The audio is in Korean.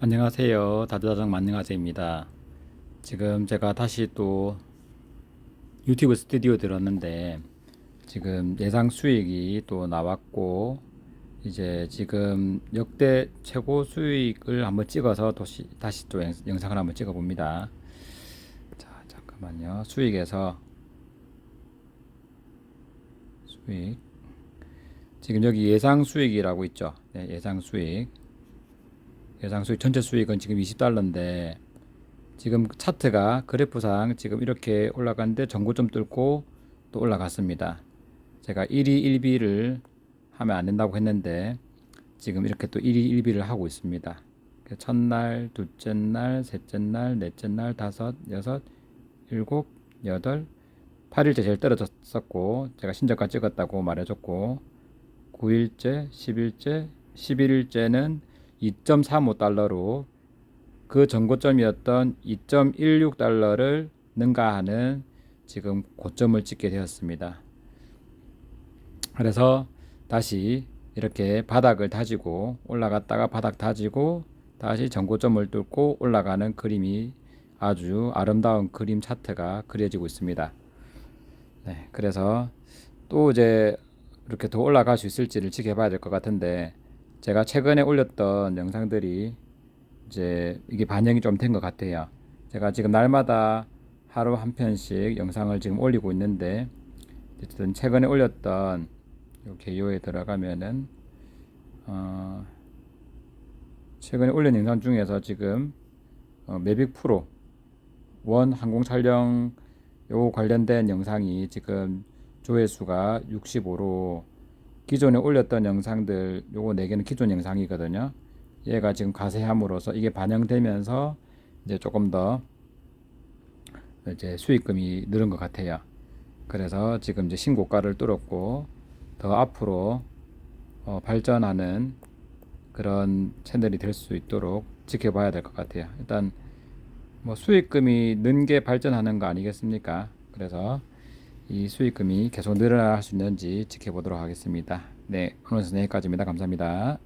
안녕하세요. 다드다장 만능아재입니다. 지금 제가 다시 또 유튜브 스튜디오 들었는데 지금 예상 수익이 또 나왔고 이제 지금 역대 최고 수익을 한번 찍어서 다시, 다시 또 영- 영상을 한번 찍어 봅니다. 자, 잠깐만요. 수익에서 수익 지금 여기 예상 수익이라고 있죠. 네, 예상 수익. 예상 수익 전체 수익은 지금 20달러인데 지금 차트가 그래프상 지금 이렇게 올라갔는데 전고점 뚫고 또 올라갔습니다. 제가 1위 1비를 하면 안 된다고 했는데 지금 이렇게 또 1위 1비를 하고 있습니다. 그 첫날, 둘째 날, 셋째 날, 넷째 날, 다섯, 여섯, 일곱, 여덟, 8일째 제일 떨어졌었고 제가 신저가 찍었다고 말해줬고 9일째, 10일째, 11일째는 2.35달러로 그 전고점이었던 2.16달러를 능가하는 지금 고점을 찍게 되었습니다. 그래서 다시 이렇게 바닥을 다지고 올라갔다가 바닥 다지고 다시 전고점을 뚫고 올라가는 그림이 아주 아름다운 그림 차트가 그려지고 있습니다. 네, 그래서 또 이제 이렇게 더 올라갈 수 있을지를 지켜봐야 될 것 같은데 제가 최근에 올렸던 영상들이 이제 이게 반영이 좀 된 것 같아요. 제가 지금 날마다 하루 한 편씩 영상을 지금 올리고 있는데 어쨌든 최근에 올렸던 요 개요에 들어가면은 어 최근에 올린 영상 중에서 지금 어 매빅 프로 원 항공 촬영 요 관련된 영상이 지금 조회수가 65로 기존에 올렸던 영상들 요거 네 개는 기존 영상이거든요. 얘가 지금 가세함으로써 이게 반영되면서 이제 조금 더 이제 수익금이 늘은 것 같아요. 그래서 지금 이제 신고가를 뚫었고 더 앞으로 어, 발전하는 그런 채널이 될 수 있도록 지켜봐야 될 것 같아요. 일단 뭐 수익금이 는 게 발전하는 거 아니겠습니까? 그래서 이 수익금이 계속 늘어날 수 있는지 지켜보도록 하겠습니다. 네, 오늘 은 여기까지입니다. 감사합니다.